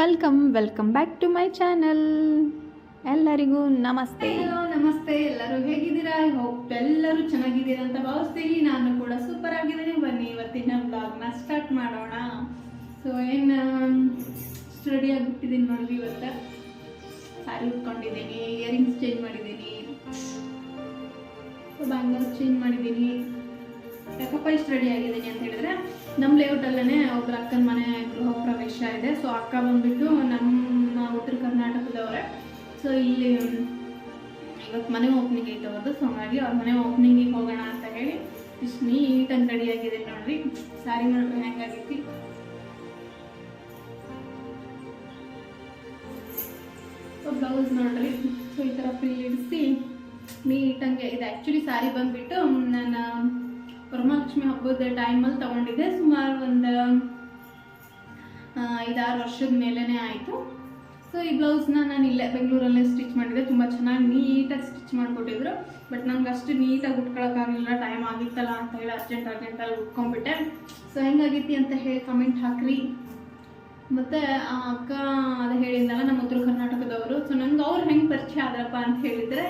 Welcome welcome back to my channel ಎಲ್ಲರಿಗೂ ನಮಸ್ತೆ. Hello ನಮಸ್ತೆ. ಎಲ್ಲರೂ ಹೇಗಿದ್ದೀರಾ? ಹೋಪ್ ಎಲ್ಲರೂ ಚೆನ್ನಾಗಿದ್ದೀರಾ ಅಂತ ಭಾವಿಸ್ತೀನಿ. ನಾನು ಕೂಡ ಸೂಪರ್ ಆಗಿದ್ದೀನಿ. ಬನ್ನಿ, ಇವತ್ತಿನ ಬ್ಲಾಗ್ನ ಸ್ಟಾರ್ಟ್ ಮಾಡೋಣ. ಸೊ ಏನು ಸ್ಟಡಿ ಆಗಿಬಿಟ್ಟಿದ್ದೀನಿ ನೋಡಿ ಇವತ್ತು. ಸ್ಯಾರಿ ಉಟ್ಕೊಂಡಿದ್ದೀನಿ ಇಯರಿಂಗ್ಸ್ ಚೇಂಜ್ ಮಾಡಿದ್ದೀನಿ. ಬ್ಯಾಂಗಲ್ಸ್ ಚೇಂಜ್ ಮಾಡಿದ್ದೀನಿ. ಯಾಕಪ್ಪ ಇಷ್ಟು ರೆಡಿ ಆಗಿದ್ದೀನಿ ಅಂತ ಹೇಳಿದ್ರೆ ನಮ್ಮ ಲೇಔಟಲ್ಲೇ ಒಬ್ರ ಅಕ್ಕನ ಮನೆ ಗೃಹ ಪ್ರವೇಶ ಇದೆ. ಸೊ ಅಕ್ಕ ಬಂದ್ಬಿಟ್ಟು ನಮ್ಮ ಉತ್ತರ ಕರ್ನಾಟಕದವರೇ. ಸೊ ಇಲ್ಲಿ ಇವತ್ತು ಮನೆ ಓಪನಿಂಗ್ ಐತೆ ಅವತ್ತು ಸೊ ಹಾಗಾಗಿ ಅವ್ರ ಮನೆ ಓಪನಿಂಗಿಗೆ ಹೋಗೋಣ ಅಂತ ಹೇಳಿ ಇಷ್ಟು ನೀಟಾಗಿ ರೆಡಿ ಆಗಿದೆ ನೋಡ್ರಿ. ಸ್ಯಾರಿ ನೋಡ್ರಿ ಹೆಂಗಾಗೈತಿ ಬ್ಲೌಸ್ ನೋಡ್ರಿ. ಸೊ ಈ ಥರ ಫ್ರೀ ಇಡಿಸಿ ನೀಟಂಗೆ ಇದು. ಆ್ಯಕ್ಚುಲಿ ಸ್ಯಾರಿ ಬಂದುಬಿಟ್ಟು ನಾನು ವರಮಹಾಲಕ್ಷ್ಮಿ ಹಬ್ಬದ ಟೈಮಲ್ಲಿ ತಗೊಂಡಿದ್ದೆ. ಸುಮಾರು ಒಂದು ಐದಾರು ವರ್ಷದ ಮೇಲೇ ಆಯಿತು. ಸೊ ಈ ಬ್ಲೌಸ್ನ ನಾನು ಇಲ್ಲೇ ಬೆಂಗಳೂರಲ್ಲೇ ಸ್ಟಿಚ್ ಮಾಡಿದೆ ತುಂಬ ಚೆನ್ನಾಗಿ ನೀಟಾಗಿ ಸ್ಟಿಚ್ ಮಾಡಿಕೊಟ್ಟಿದ್ರು. ಬಟ್ ನನಗೆ ಅಷ್ಟು ನೀಟಾಗಿ ಉಟ್ಕೊಳ್ಳೋಕ್ಕಾಗಲಿಲ್ಲ ಟೈಮ್ ಆಗಿತ್ತಲ್ಲ ಅಂತ ಹೇಳಿ ಅರ್ಜೆಂಟ್ ಅರ್ಜೆಂಟಲ್ಲಿ ಉಟ್ಕೊಂಡ್ಬಿಟ್ಟೆ. ಸೊ ಹೆಂಗಾಗೈತಿ ಅಂತ ಹೇಳಿ ಕಮೆಂಟ್ ಹಾಕ್ರಿ. ಮತ್ತು ಆ ಅಕ್ಕ ಅದು ಹೇಳಿದ್ನಲ್ಲ ನಮ್ಮ ಉತ್ತರ ಕರ್ನಾಟಕದವರು. ಸೊ ನಂಗೆ ಅವ್ರು ಹೆಂಗೆ ಪರಿಚಯ ಆದ್ರಪ್ಪ ಅಂತ ಹೇಳಿದರೆ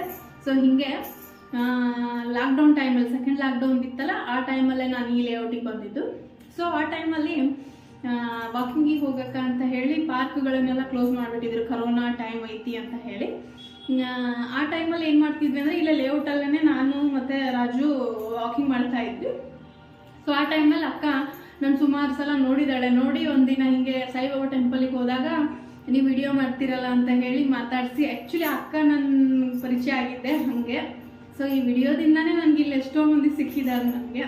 ಸೊ ಹೀಗೆ ಲಾಕ್ಡೌನ್ ಟೈಮಲ್ಲಿ ಸೆಕೆಂಡ್ ಲಾಕ್ಡೌನ್ ಇತ್ತಲ್ಲ ಆ ಟೈಮಲ್ಲೇ ನಾನು ಈ ಲೇಔಟಿಗೆ ಬಂದಿದ್ದು. ಸೊ ಆ ಟೈಮಲ್ಲಿ ವಾಕಿಂಗಿಗೆ ಹೋಗಕ್ಕ ಅಂತ ಹೇಳಿ ಪಾರ್ಕ್ಗಳನ್ನೆಲ್ಲ ಕ್ಲೋಸ್ ಮಾಡಿಬಿಟ್ಟಿದ್ರು. ಕರೋನಾ ಟೈಮ್ ಐತಿ ಅಂತ ಹೇಳಿ. ಆ, ಟೈಮಲ್ಲಿ ಏನು ಮಾಡ್ತಿದ್ವಿ ಅಂದರೆ ಇಲ್ಲೇ ಲೇಔಟಲ್ಲೇ ನಾನು ಮತ್ತು ರಾಜು ವಾಕಿಂಗ್ ಮಾಡ್ತಾ ಇದ್ವಿ. ಸೊ ಆ ಟೈಮಲ್ಲಿ ಅಕ್ಕ ನಾನು ಸುಮಾರು ಸಲ ನೋಡಿದ್ದಾಳೆ ನೋಡಿ ಒಂದಿನ ಹಿಂಗೆ ಸಾಯಿಬಾಬಾ ಟೆಂಪಲಿಗೆ ಹೋದಾಗ ನೀವು ವಿಡಿಯೋ ಮಾಡ್ತೀರಲ್ಲ ಅಂತ ಹೇಳಿ ಮಾತಾಡಿಸಿ. ಆ್ಯಕ್ಚುಲಿ ಅಕ್ಕ ನನ್ನ ಪರಿಚಯ ಆಗಿದ್ದೆ ಹಾಗೆ. ಸೊ ಈ ವಿಡಿಯೋದಿಂದಾನೇ ನನಗೆ ಇಲ್ಲಿ ಎಷ್ಟೋ ಮಂದಿ ಸಿಕ್ಕಿದ್ದಾರೆ ನನಗೆ.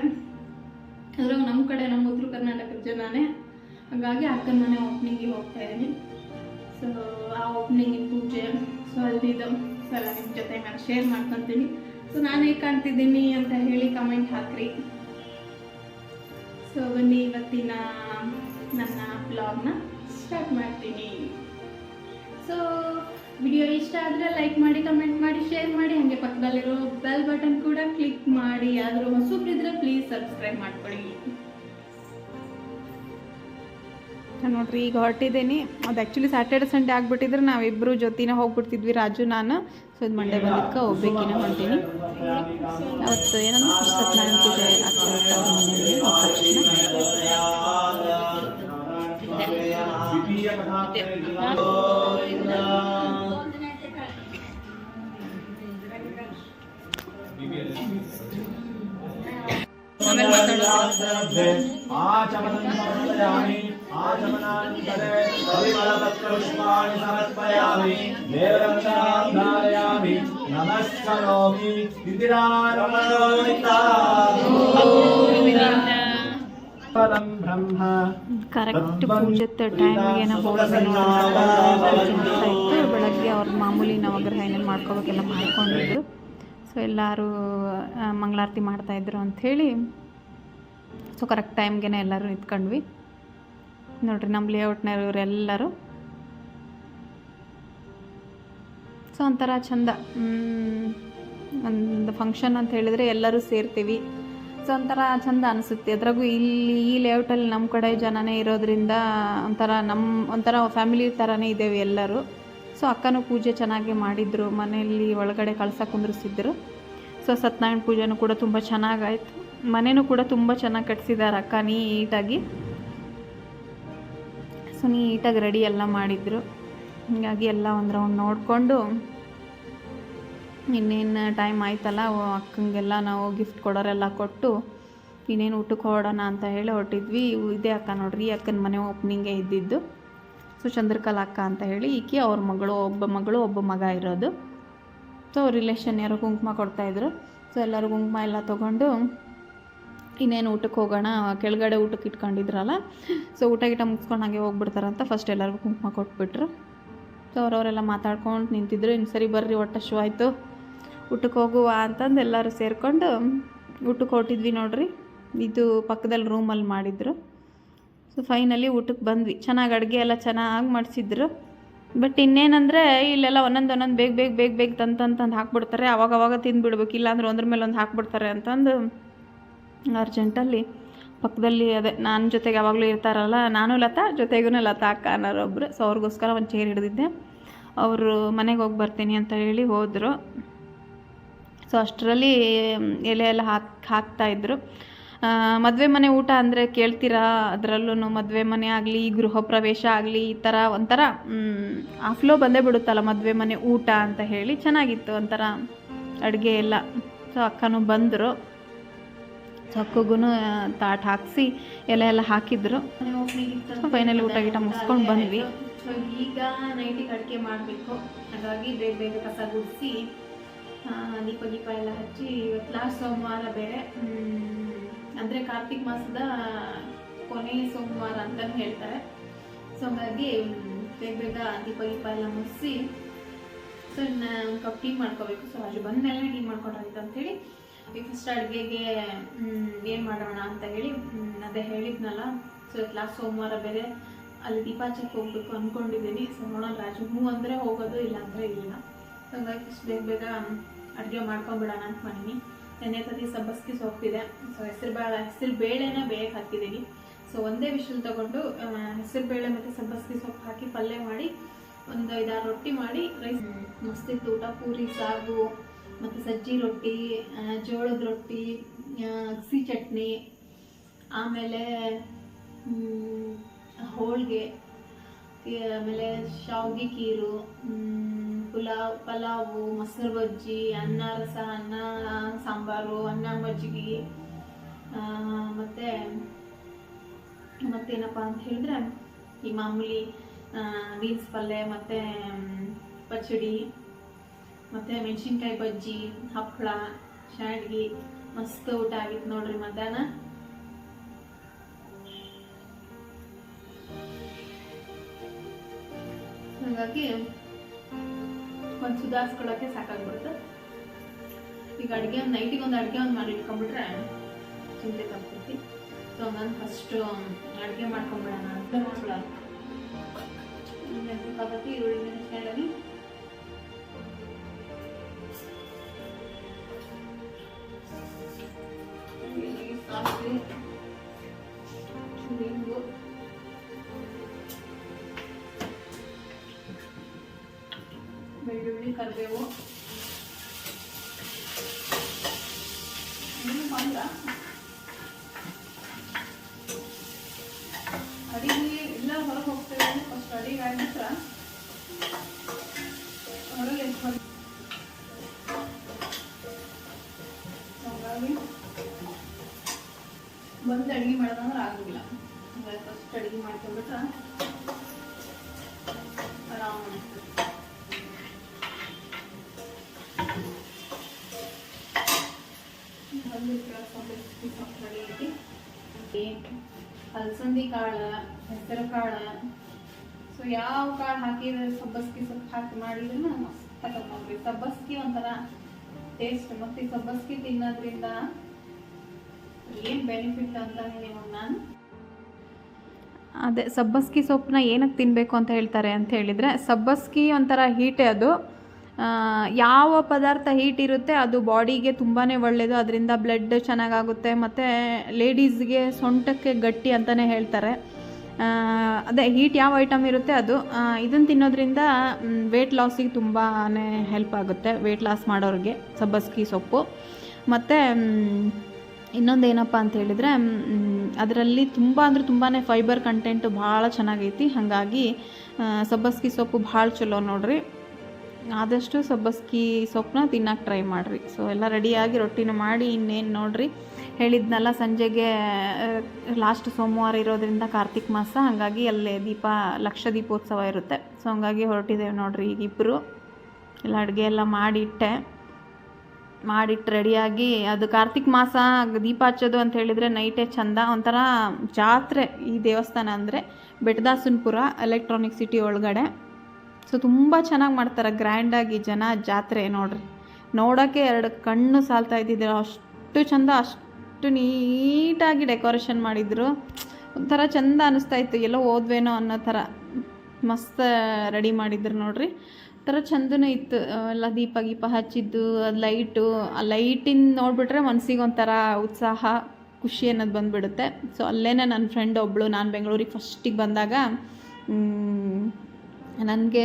ಅದ್ರಾಗ ನಮ್ಮ ಕಡೆ ನಮ್ಮ ಉತ್ತರ ಕರ್ನಾಟಕದ ಜನನೇ, ಹಾಗಾಗಿ ಅಕ್ಕನ ಮನೆ ಓಪನಿಂಗಿಗೆ ಹೋಗ್ತಾ ಇದ್ದೀನಿ. ಸೊ ಆ ಓಪನಿಂಗಿನ ಪೂಜೆ. ಸೊ ಅಲ್ಲಿದ್ದು ಸೊ ಎಲ್ಲ ನಿಮ್ಮ ಜೊತೆ ನಾನು ಶೇರ್ ಮಾಡ್ಕೊತೀನಿ. ಸೊ ನಾನು ಹೇಗೆ ಕಾಣ್ತಿದ್ದೀನಿ ಅಂತ ಹೇಳಿ ಕಮೆಂಟ್ ಹಾಕ್ರಿ. ಸೊ ಬನ್ನಿ ಇವತ್ತಿನ ನನ್ನ ಬ್ಲಾಗ್ನ ಸ್ಟಾರ್ಟ್ ಮಾಡ್ತೀನಿ. ಸೊ ವಿಡಿಯೋ ಇಷ್ಟ ಆದರೆ ಲೈಕ್ ಮಾಡಿ ಕಮೆಂಟ್ ಮಾಡಿ ಶೇರ್ ಮಾಡಿ. ಹಾಗೆ ಪಕ್ಕದಲ್ಲಿರೋ ಬೆಲ್ ಬಟನ್ ಕೂಡ ಕ್ಲಿಕ್ ಮಾಡಿ. ಆದರೂ ಹೊಸಬ್ರಿದ್ರೆ ಪ್ಲೀಸ್ ಸಬ್ಸ್ಕ್ರೈಬ್ ಮಾಡ್ಕೊಳ್ಳಿ. ನಾನ್ ನೋಡ್ರಿ, ಈಗ ಹೊರಟಿದ್ದೀನಿ. ಅದು ಆ್ಯಕ್ಚುಲಿ ಸ್ಯಾಟರ್ಡೆ ಸಂಡೇ ಆಗಿಬಿಟ್ಟಿದ್ರೆ ನಾವಿಬ್ಬರು ಜೊತೆನ ಹೋಗ್ಬಿಡ್ತಿದ್ವಿ, ರಾಜು, ನಾನು. ಸೊ ಇದು ಮಂಡೇ ಬಂದಕ್ಕೆ ಹೋಗ್ಬೇಕಿನ ಹೊಂಟೀನಿ. ಅವತ್ತು ಏನಂದ್ರೆ ಸತ್ಯನಾರಾಯಣ ಪೂಜೆ ಆಗ್ತಿರುತ್ತೆ ಅವ್ರ ಮನೆಯಲ್ಲಿ ಹೋದ ತಕ್ಷಣ आचमनयामि आचमनान्तरे परिमलपत्रपुष्पाणि समर्पयामि देवदक्षिणां नमस्करोमि इतिरारमणोमिता पदं ब्रह्म ಕರೆಕ್ಟ್ ಪೂಜದ ಟೈಮಿಗೆ ನಾವು ಹೋಗ್ಬೇಕು ಇತ್ತು ಬೆಳಗ್ಗೆ ಅವ್ರ ಮಾಮೂಲಿ ನವಗ್ರಹ ಏನೇನು ಮಾಡ್ಕೋಬೇಕೆಲ್ಲ ಮಾಡ್ಕೊಂಡಿದ್ರು ಸೊ ಎಲ್ಲರೂ ಆ, ಮಂಗಳಾರತಿ ಮಾಡ್ತಾಯಿದ್ರು ಅಂಥೇಳಿ ಸೊ ಕರೆಕ್ಟ್ ಟೈಮ್ಗೆ ಎಲ್ಲರೂ ನಿಂತ್ಕೊಂಡ್ವಿ. ನೋಡ್ರಿ ನಮ್ಮ ಲೇಔಟ್ನವ್ರೆಲ್ಲರೂ ಸೊ ಒಂಥರ ಚಂದ. ಒಂದು ಫಂಕ್ಷನ್ ಅಂತ ಹೇಳಿದರೆ ಎಲ್ಲರೂ ಸೇರ್ತೀವಿ. ಸೊ ಒಂಥರ ಚಂದ ಅನಿಸುತ್ತೆ. ಅದ್ರಾಗೂ ಇಲ್ಲಿ ಈ ಲೇಔಟಲ್ಲಿ ನಮ್ಮ ಕಡೆ ಜನನೇ ಇರೋದ್ರಿಂದ ಒಂಥರ ನಮ್ಮ ಒಂಥರ ಫ್ಯಾಮಿಲಿ ಥರನೇ ಇದ್ದೇವೆ ಎಲ್ಲರೂ. ಸೊ ಅಕ್ಕನೂ ಪೂಜೆ ಚೆನ್ನಾಗಿ ಮಾಡಿದ್ರು. ಮನೆಯಲ್ಲಿ ಒಳಗಡೆ ಕಳ್ಸಕ್ಕೆ ಕುಂದ್ರಿಸಿದ್ರು. ಸೊ ಸತ್ಯನಾರಾಯಣ ಪೂಜೆನೂ ಕೂಡ ತುಂಬ ಚೆನ್ನಾಗಾಯ್ತು. ಮನೆಯೂ ಕೂಡ ತುಂಬ ಚೆನ್ನಾಗಿ ಕಟ್ಸಿದ್ದಾರೆ ಅಕ್ಕ, ನೀಟಾಗಿ. ಸೊ ನೀಟಾಗಿ ರೆಡಿ ಎಲ್ಲ ಮಾಡಿದ್ರು. ಹೀಗಾಗಿ ಎಲ್ಲ ಒಂದು ರೌಂಡ್ ನೋಡಿಕೊಂಡು ಇನ್ನೇನು ಟೈಮ್ ಆಯ್ತಲ್ಲ ಅಕ್ಕಂಗೆಲ್ಲ ನಾವು ಗಿಫ್ಟ್ ಕೊಡೋರೆಲ್ಲ ಕೊಟ್ಟು ಇನ್ನೇನು ಊಟಕ್ಕೆ ಹೊರಡೋಣ ಅಂತ ಹೇಳಿ ಹೊರಟಿದ್ವಿ. ಇದೇ ಅಕ್ಕ ನೋಡ್ರಿ ಅಕ್ಕನ ಮನೆ ಓಪನಿಂಗೇ ಇದ್ದಿದ್ದು. ಸೊ ಚಂದ್ರಕಲಾ ಅಕ್ಕ ಅಂತ ಹೇಳಿ ಈಕೆ ಅವ್ರ ಮಗಳು, ಒಬ್ಬ ಮಗಳು, ಒಬ್ಬ ಮಗ ಇರೋದು. ಸೊ ರಿಲೇಷನ್ ಯಾರು ಕುಂಕುಮ ಕೊಡ್ತಾಯಿದ್ರು ಸೊ ಎಲ್ಲರೂ ಕುಂಕುಮ ಎಲ್ಲ ತೊಗೊಂಡು ಇನ್ನೇನು ಊಟಕ್ಕೆ ಹೋಗೋಣ? ಕೆಳಗಡೆ ಊಟಕ್ಕೆ ಇಟ್ಕೊಂಡಿದ್ರಲ್ಲ? ಸೊ ಊಟ ಗೀಟ ಮುಗಿಸ್ಕೊಂಡು ಹಾಗೆ ಹೋಗ್ಬಿಡ್ತಾರಂತ ಫಸ್ಟ್ ಎಲ್ಲರಿಗೂ ಕುಂಕುಮ ಕೊಟ್ಬಿಟ್ರು. ಸೊ ಅವರವರೆಲ್ಲ ಮಾತಾಡ್ಕೊಂಡು ನಿಂತಿದ್ರು. ಇನ್ನು ಸರಿ ಬರ್ರಿ ಒಟ್ಟು ಶೋ ಆಯಿತು. ಊಟಕ್ಕೆ ಹೋಗುವ ಅಂತಂದು ಎಲ್ಲರೂ ಸೇರಿಕೊಂಡು ಊಟಕ್ಕೆ ಹೊಟ್ಟಿದ್ವಿ ನೋಡ್ರಿ. ಇದು ಪಕ್ಕದಲ್ಲಿ ರೂಮಲ್ಲಿ ಮಾಡಿದ್ರು. ಸೊ ಫೈನಲಿ ಊಟಕ್ಕೆ ಬಂದ್ವಿ. ಚೆನ್ನಾಗಿ ಅಡುಗೆ ಎಲ್ಲ ಚೆನ್ನಾಗಿ ಮಾಡಿಸಿದ್ರು. ಬಟ್ ಇನ್ನೇನಂದರೆ ಇಲ್ಲೆಲ್ಲ ಒಂದೊಂದು ಒಂದೊಂದು ಬೇಗ ಬೇಗ ಬೇಗ ಬೇಗ ತಂದು ಹಾಕ್ಬಿಡ್ತಾರೆ. ಅವಾಗ ಅವಾಗ ತಿಂದುಬಿಡ್ಬೇಕು. ಇಲ್ಲಾಂದ್ರೆ ಒಂದ್ರ ಮೇಲೆ ಒಂದು ಹಾಕ್ಬಿಡ್ತಾರೆ ಅಂತಂದು ಅರ್ಜೆಂಟಲ್ಲಿ ಪಕ್ಕದಲ್ಲಿ ಅದೇ ನನ್ನ ಜೊತೆಗೆ ಯಾವಾಗಲೂ ಇರ್ತಾರಲ್ಲ, ನಾನು ಲತಾ, ಜೊತೆಗೂ ಲತಾ ಅಕ್ಕ ಅನ್ನೋರೊಬ್ಬರು ಸೊ ಅವ್ರಿಗೋಸ್ಕರ ಒಂದು ಚೇರ್ ಹಿಡಿದಿದ್ದೆ. ಅವರು ಮನೆಗೆ ಹೋಗಿ ಬರ್ತೀನಿ ಅಂತ ಹೇಳಿ ಹೋದರು. ಸೊ ಅಷ್ಟರಲ್ಲಿ ಎಲೆ ಎಲ್ಲ ಹಾಕಿ ಹಾಕ್ತಾಯಿದ್ರು ಮದುವೆ ಮನೆ ಊಟ ಅಂದರೆ ಕೇಳ್ತೀರಾ? ಅದರಲ್ಲೂ ಮದುವೆ ಮನೆ ಆಗಲಿ, ಗೃಹ ಪ್ರವೇಶ ಆಗಲಿ, ಈ ಥರ ಒಂಥರ ಆಫ್ಲೋ ಫ್ಲೋ ಬಂದೇ ಬಿಡುತ್ತಲ್ಲ ಮದುವೆ ಮನೆ ಊಟ ಅಂತ ಹೇಳಿ. ಚೆನ್ನಾಗಿತ್ತು ಒಂಥರ ಅಡುಗೆ ಎಲ್ಲ. ಸೊ ಅಕ್ಕನೂ ಬಂದರು. ಸೊ ಅಕ್ಕಗೂ ತಾಟ್ ಹಾಕಿಸಿ ಎಲ್ಲ ಎಲ್ಲ ಹಾಕಿದ್ರು. ಫೈನಲಿ ಊಟ ಗೀಟ ಮುಗಿಸ್ಕೊಂಡು ಬಂದ್ವಿ. ಸೊ ಈಗ ನೈಟಿಗೆ ಅಡುಗೆ ಮಾಡಬೇಕು. ಹಾಗಾಗಿ ಬೇಗ ಬೇಗ ಕಸ ಗುಡಿಸಿ ದೀಪ ದೀಪ ಎಲ್ಲ ಹಚ್ಚಿ, ಇವತ್ತು ಲಾಸ್ಟ್ ಸೋಮವಾರ ಬೇರೆ. ಅಂದರೆ ಕಾರ್ತಿಕ್ ಮಾಸದ ಕೊನೆ ಸೋಮವಾರ ಅಂತಲೂ ಹೇಳ್ತಾರೆ. ಸೊ ಹಾಗಾಗಿ ಬೇಗ ಬೇಗ ದೀಪ ದೀಪ ಎಲ್ಲ ಮುಗಿಸಿ, ಸೊ ಕಪ್ ಟೀ ಮಾಡ್ಕೋಬೇಕು. ಸೊ ಅದು ಬಂದಮೇಲೆ ಟೀ ಮಾಡ್ಕೊಂಡ್ರಾಯ್ತು ಅಂತೇಳಿ ಈಗ ಫಸ್ಟ್ ಅಡುಗೆಗೆ ಏನು ಮಾಡೋಣ ಅಂತ ಹೇಳಿ ಅದೇ ಹೇಳಿದ್ನಲ್ಲ. ಸೊ ಲಾಸ್ಟ್ ಸೋಮವಾರ ಬೇರೆ ಅಲ್ಲಿ ದೀಪಾಚಕ್ಕೆ ಹೋಗ್ಬೇಕು ಅಂದ್ಕೊಂಡಿದ್ದೀನಿ ಸೊ ನೋಡೋಣ ರಾಜು, ಹೂ ಅಂದರೆ ಹೋಗೋದು, ಇಲ್ಲ ಅಂದರೆ ಇಲ್ಲ ಸೊ ಹಂಗಾಗಿ ಇಷ್ಟು ಬೇಗ ಬೇಗ ಅಡುಗೆ ಮಾಡ್ಕೊಂಬಿಡೋಣ ಅಂತ ಮಾಡೀನಿ ನೆನ್ನೆ ಸತಿ ಸಬ್ಬಸ್ಗೆ ಸೊಪ್ಪಿದೆ ಸೊ ಹೆಸರು ಬೇಳೆ ಹೆಸರು ಬೇಳೆನ ಬೇಯಕ್ಕೆ ಹಾಕಿದ್ದೀನಿ. ಸೊ ಒಂದೇ ವಿಷಲ್ ತಗೊಂಡು ಹೆಸರು ಬೇಳೆ ಮತ್ತು ಸಬ್ಬಸ್ಗೆ ಸೊಪ್ಪು ಹಾಕಿ ಪಲ್ಯ ಮಾಡಿ, ಒಂದು ಐದಾರು ರೊಟ್ಟಿ ಮಾಡಿ, ರೈಸ್ ಮಸ್ತಿತ್ತು ಊಟ, ಪೂರಿ, ಸಾಗು ಮತ್ತು ಸಜ್ಜಿ ರೊಟ್ಟಿ ಜೋಳದ ರೊಟ್ಟಿ ಅಗ್ಸಿ ಚಟ್ನಿ, ಆಮೇಲೆ ಹೋಳಿಗೆ ಆಮೇಲೆ ಶಾವ್ಗಿ ಕೀರು ಪುಲಾವ್, ಪಲಾವು, ಮೊಸರು ಬಜ್ಜಿ, ಅನ್ನ, ರಸ, ಅನ್ನ, ಸಾಂಬಾರು, ಅನ್ನ, ಮಜ್ಜಿಗೆ ಮತ್ತೆ, ಮತ್ತೇನಪ್ಪ ಅಂತ ಹೇಳಿದ್ರೆ, ಈ ಮಾಮೂಲಿ ಬೀನ್ಸ್ ಪಲ್ಯ ಮತ್ತು ಪಚಡಿ ಮತ್ತು ಮೆಣಸಿನ್ಕಾಯಿ ಬಜ್ಜಿ, ಹಪ್ಪಳ ಶಾಡ್ಗಿ ಮಸ್ತ್ ಊಟ ಆಗಿತ್ತು ನೋಡ್ರಿ ಮಧ್ಯಾಹ್ನ. ಹಾಗಾಗಿ ಒಂದು ಸುಧಾರಿಸ್ಕೊಳ್ಳೋಕ್ಕೆ ಸಾಕಾಗ್ಬಿಡುತ್ತೆ ಈಗ ಅಡುಗೆ ಒಂದು ನೈಟಿಗೆ ಒಂದು ಅಡುಗೆ ಒಂದು ಮಾಡಿ ಇಟ್ಕೊಂಡ್ಬಿಟ್ರೆ ಚಿಂತೆ ತಪ್ಪಿಸಿ ಸೊ ನಾನು ಫಸ್ಟು ಅಡುಗೆ ಮಾಡ್ಕೊಂಬಿಡೋಣ ಅಂತ ಮೆಣಸಿನ್ಕಾಯಿ ಈರುಳ್ಳಿ, ಮೆಣಸಿನ್ಕಾಯಿ ಸಾಸಿವೆ ಹಿಂಗು ಬೆಳ್ಳುಳ್ಳಿ ಕರಿಬೇವು ಅಡಿಗೆ ಎಲ್ಲ ಹೊರಗೆ ಹೋಗ್ತೇವೆ ಫಸ್ಟ್ ಅಡಿಗೆ ಆದ ಬಂದು ಅಡುಗೆ ಮಾಡೋದಂದ್ರೆ ಆಗೋದಿಲ್ಲ. ಹಾಗಾಗಿ ಫಸ್ಟ್ ಅಡುಗೆ ಮಾಡ್ಕೊಂಡ್ಬಿಟ್ರೆ ಆರಾಮ ಅನಿಸ್ತದೆ ಅಲಸಂದಿ ಕಾಳು ಹೆಸರು ಕಾಳು. ಸೊ ಯಾವ ಕಾಳು ಹಾಕಿದ್ರೆ ಸಬ್ಬಸ್ಗಿ ಸೊಪ್ಪು ಹಾಕಿ ಮಾಡಿದ್ರು ಮಸ್ತ್ ನೋಡ್ರಿ. ಸಬ್ಬಸ್ಗಿ ಒಂಥರ ಟೇಸ್ಟ್ ಮತ್ತೆ ಸಬ್ಬಸ್ಗಿ ತಿನ್ನೋದ್ರಿಂದ ಅದೇ, ಸಬ್ಬಸ್ಗಿ ಸೊಪ್ಪನ್ನ ಏನಕ್ಕೆ ತಿನ್ನಬೇಕು ಅಂತ ಹೇಳ್ತಾರೆ ಅಂತ ಹೇಳಿದರೆ, ಸಬ್ಬಸ್ಗಿ ಒಂಥರ ಹೀಟೆ ಅದು. ಯಾವ ಪದಾರ್ಥ ಹೀಟ್ ಇರುತ್ತೆ ಅದು ಬಾಡಿಗೆ ತುಂಬಾ ಒಳ್ಳೆಯದು ಅದರಿಂದ ಬ್ಲಡ್ ಚೆನ್ನಾಗಾಗುತ್ತೆ, ಮತ್ತು ಲೇಡೀಸ್ಗೆ ಸೊಂಟಕ್ಕೆ ಗಟ್ಟಿ ಅಂತಲೇ ಹೇಳ್ತಾರೆ. ಅದೇ ಹೀಟ್ ಯಾವ ಐಟಮ್ ಇರುತ್ತೆ ಅದು. ಇದನ್ನು ತಿನ್ನೋದ್ರಿಂದ ವೆಯ್ಟ್ ಲಾಸಿಗೆ ತುಂಬಾ ಹೆಲ್ಪ್ ಆಗುತ್ತೆ ವೆಯ್ಟ್ ಲಾಸ್ ಮಾಡೋರಿಗೆ ಸಬ್ಬಸ್ಗಿ ಸೊಪ್ಪು. ಮತ್ತು ಇನ್ನೊಂದು ಏನಪ್ಪ ಅಂತ ಹೇಳಿದರೆ ಅದರಲ್ಲಿ ತುಂಬ ಅಂದರೆ ತುಂಬಾ ಫೈಬರ್ ಕಂಟೆಂಟು ಭಾಳ ಚೆನ್ನಾಗೈತಿ. ಹಾಗಾಗಿ ಸಬ್ಬಸ್ಗಿ ಸೊಪ್ಪು ಭಾಳ ಚಲೋ ನೋಡ್ರಿ. ಆದಷ್ಟು ಸಬ್ಬಸ್ಗಿ ಸೊಪ್ಪನ್ನ ತಿನ್ನೋಕೆ ಟ್ರೈ ಮಾಡಿರಿ. ಸೊ ಎಲ್ಲ ರೆಡಿಯಾಗಿ ರೊಟ್ಟಿನ ಮಾಡಿ ಇನ್ನೇನು ನೋಡಿರಿ. ಹೇಳಿದ್ನಲ್ಲ ಸಂಜೆಗೆ ಲಾಸ್ಟ್ ಸೋಮವಾರ ಇರೋದರಿಂದ ಕಾರ್ತಿಕ್ ಮಾಸ, ಹಾಗಾಗಿ ಅಲ್ಲೇ ದೀಪ, ಲಕ್ಷ ದೀಪೋತ್ಸವ ಇರುತ್ತೆ. ಸೊ ಹಂಗಾಗಿ ಹೊರಟಿದ್ದೇವೆ ನೋಡ್ರಿ ಈಗಿಬ್ಬರು ಎಲ್ಲ ಅಡುಗೆ ಎಲ್ಲ ಮಾಡಿಟ್ಟೆ. ಮಾಡಿಟ್ಟು ರೆಡಿಯಾಗಿ ಅದು ಕಾರ್ತಿಕ್ ಮಾಸ ದೀಪ ಹಚ್ಚೋದು ಅಂತ ಹೇಳಿದರೆ ನೈಟೇ ಚಂದ, ಒಂಥರ ಜಾತ್ರೆ ಈ ದೇವಸ್ಥಾನ ಅಂದರೆ ಬೆಟ್ಟದಾಸನಪುರ ಎಲೆಕ್ಟ್ರಾನಿಕ್ ಸಿಟಿ ಒಳಗಡೆ. ಸೊ ತುಂಬ ಚೆನ್ನಾಗಿ ಮಾಡ್ತಾರೆ ಗ್ರ್ಯಾಂಡಾಗಿ ಜನ ಜಾತ್ರೆ ನೋಡ್ರಿ. ನೋಡೋಕ್ಕೆ ಎರಡು ಕಣ್ಣು ಸಾಲ್ತಾ ಇದ್ದಿದ್ರು, ಅಷ್ಟು ಚಂದ, ಅಷ್ಟು ನೀಟಾಗಿ ಡೆಕೋರೇಷನ್ ಮಾಡಿದರು. ಒಂಥರ ಚಂದ ಅನ್ನಿಸ್ತಾ ಇತ್ತು, ಎಲ್ಲೋ ಹೋದ್ವೇನೋ ಅನ್ನೋ ಥರ ಮಸ್ತ್ ರೆಡಿ ಮಾಡಿದ್ರು ನೋಡ್ರಿ. ಥರ ಚಂದನೂ ಇತ್ತು. ಎಲ್ಲ ದೀಪ ಗೀಪ ಹಚ್ಚಿದ್ದು, ಅದು ಲೈಟು, ಆ ಲೈಟಿಂದ ನೋಡಿಬಿಟ್ರೆ ಮನಸ್ಸಿಗೆ ಒಂಥರ ಉತ್ಸಾಹ, ಖುಷಿ ಅನ್ನೋದು ಬಂದುಬಿಡುತ್ತೆ. ಸೊ ಅಲ್ಲೇ ನನ್ನ ಫ್ರೆಂಡ್ ಒಬ್ಬಳು ನಾನು ಬೆಂಗಳೂರಿಗೆ ಫಸ್ಟಿಗೆ ಬಂದಾಗ ನನಗೆ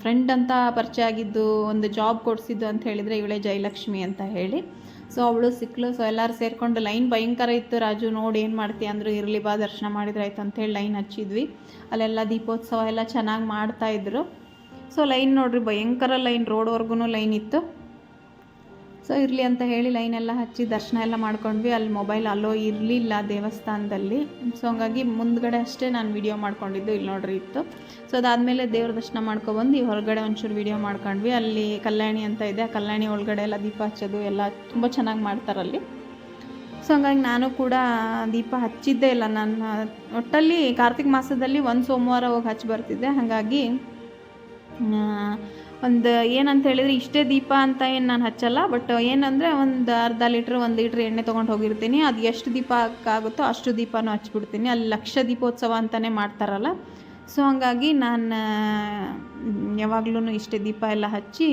ಫ್ರೆಂಡ್ ಅಂತ ಪರಿಚಯ ಆಗಿದ್ದು, ಒಂದು ಜಾಬ್ ಕೊಡಿಸಿದ್ದು ಅಂತ ಹೇಳಿದರೆ ಇವಳೇ ಜಯಲಕ್ಷ್ಮಿ ಅಂತ ಹೇಳಿ. ಸೊ ಅವಳು ಸಿಕ್ಕಳು ಸೊ ಎಲ್ಲರೂ ಸೇರಿಕೊಂಡು ಲೈನ್ ಭಯಂಕರ ಇತ್ತು. ರಾಜು, ನೋಡಿ ಏನು ಮಾಡ್ತೀಯ ಅಂದರು, ಇರಲಿ ಬಾ, ದರ್ಶನ ಮಾಡಿದ್ರೆ ಆಯ್ತು ಅಂತೇಳಿ ಲೈನ್ ಹಚ್ಚಿದ್ವಿ. ಅಲ್ಲೆಲ್ಲ ದೀಪೋತ್ಸವ ಎಲ್ಲ ಚೆನ್ನಾಗಿ ಮಾಡ್ತಾಯಿದ್ರು ಸೊ ಲೈನ್ ನೋಡ್ರಿ, ಭಯಂಕರ ಲೈನ್ ರೋಡ್ವರೆಗೂ ಲೈನ್ ಇತ್ತು. ಸೊ ಇರಲಿ ಅಂತ ಹೇಳಿ ಲೈನ್ ಎಲ್ಲ ಹಚ್ಚಿ ದರ್ಶನ ಎಲ್ಲ ಮಾಡ್ಕೊಂಡ್ವಿ. ಅಲ್ಲಿ ಮೊಬೈಲ್ ಅಲ್ಲೋ ಇರಲಿಲ್ಲ ದೇವಸ್ಥಾನದಲ್ಲಿ. ಸೊ ಹಂಗಾಗಿ ಮುಂದ್ಗಡೆ ಅಷ್ಟೇ ನಾನು ವಿಡಿಯೋ ಮಾಡ್ಕೊಂಡಿದ್ದು ಇಲ್ಲಿ ನೋಡ್ರಿ ಇತ್ತು. ಸೊ ಅದಾದಮೇಲೆ ದೇವ್ರ ದರ್ಶನ ಮಾಡ್ಕೊಬಂದು ಈ ಹೊರಗಡೆ ಒಂಚೂರು ವಿಡಿಯೋ ಮಾಡ್ಕೊಂಡ್ವಿ. ಅಲ್ಲಿ ಕಲ್ಯಾಣಿ ಅಂತ ಇದೆ. ಆ ಕಲ್ಯಾಣಿ ಒಳಗಡೆ ಎಲ್ಲ ದೀಪ ಹಚ್ಚೋದು ಎಲ್ಲ ತುಂಬ ಚೆನ್ನಾಗಿ ಮಾಡ್ತಾರಲ್ಲಿ ಸೊ ಹಂಗಾಗಿ ನಾನು ಕೂಡ ದೀಪ ಹಚ್ಚಿದ್ದೇ ಇಲ್ಲ. ನಾನು, ಒಟ್ಟಲ್ಲಿ ಕಾರ್ತಿಕ ಮಾಸದಲ್ಲಿ ಒಂದು ಸೋಮವಾರ ಹೋಗಿ ಹಚ್ಚಿ ಬರ್ತಿದ್ದೆ. ಹಾಗಾಗಿ ಒಂದು ಏನಂತ ಹೇಳಿದರೆ ಇಷ್ಟೇ ದೀಪ ಅಂತ ಏನು ನಾನು ಹಚ್ಚಲ್ಲ ಬಟ್ ಏನಂದರೆ ಒಂದು ಅರ್ಧ ಲೀಟ್ರ್ ಒಂದು ಲೀಟ್ರ್ ಎಣ್ಣೆ ತೊಗೊಂಡು ಹೋಗಿರ್ತೀನಿ. ಅದು ಎಷ್ಟು ದೀಪ ಆಗುತ್ತೋ ಅಷ್ಟು ದೀಪನೂ ಹಚ್ಬಿಡ್ತೀನಿ. ಅಲ್ಲಿ ಲಕ್ಷ ದೀಪೋತ್ಸವ ಅಂತಲೇ ಮಾಡ್ತಾರಲ್ಲ. ಸೊ ಹಂಗಾಗಿ ನಾನು ಯಾವಾಗ್ಲೂ ಇಷ್ಟೇ ದೀಪ ಎಲ್ಲ ಹಚ್ಚಿ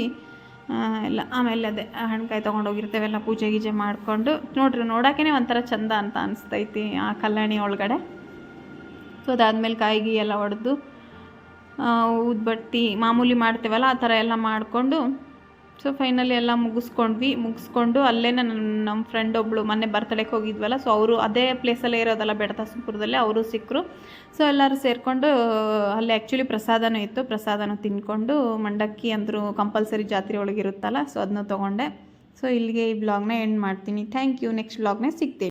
ಎಲ್ಲ ಆಮೇಲೆ ಅದೇ ಹಣ್ಕಾಯಿ ತೊಗೊಂಡು ಹೋಗಿರ್ತೇವೆಲ್ಲ ಪೂಜೆ ಗೀಜೆ ಮಾಡಿಕೊಂಡು. ನೋಡ್ರಿ ನೋಡೋಕ್ಕೇ ಒಂಥರ ಚಂದ ಅಂತ ಅನಿಸ್ತೈತಿ ಆ ಕಲ್ಯಾಣಿ ಒಳಗಡೆ. ಸೊ ಅದಾದ್ಮೇಲೆ ಕಾಯಿಗೆ ಎಲ್ಲ ಹೊಡೆದು ಊದ್ಬತ್ತಿ ಮಾಮೂಲಿ ಮಾಡ್ತೇವಲ್ಲ, ಆ ಥರ ಎಲ್ಲ ಮಾಡಿಕೊಂಡು ಸೊ ಫೈನಲಿ ಎಲ್ಲ ಮುಗಿಸ್ಕೊಂಡ್ವಿ. ಮುಗಿಸ್ಕೊಂಡು ಅಲ್ಲೇ ನನ್ನ, ನಮ್ಮ ಫ್ರೆಂಡ್ ಒಬ್ಬಳು ಮೊನ್ನೆ ಬರ್ತಡೇಗೆ ಹೋಗಿದ್ವಲ್ಲ ಸೊ ಅವರು ಅದೇ ಪ್ಲೇಸಲ್ಲೇ ಇರೋದಲ್ಲ ಬೆಡತಾಸಪುರದಲ್ಲಿ, ಅವರು ಸಿಕ್ಕರು. ಸೊ ಎಲ್ಲರೂ ಸೇರಿಕೊಂಡು, ಅಲ್ಲಿ ಆ್ಯಕ್ಚುಲಿ ಪ್ರಸಾದನೂ ಇತ್ತು. ಪ್ರಸಾದನೂ ತಿನ್ಕೊಂಡು ಮಂಡಕ್ಕಿ ಅಂದರು ಕಂಪಲ್ಸರಿ ಜಾತ್ರೆ ಒಳಗಿರುತ್ತಲ್ಲ ಸೊ ಅದನ್ನು ತೊಗೊಂಡೆ. ಸೊ ಇಲ್ಲಿಗೆ ಈ ಬ್ಲಾಗ್ನ ಎಂಡ್ ಮಾಡ್ತೀನಿ. ಥ್ಯಾಂಕ್ ಯು ನೆಕ್ಸ್ಟ್ ಬ್ಲಾಗ್ನೇ ಸಿಗ್ತೀನಿ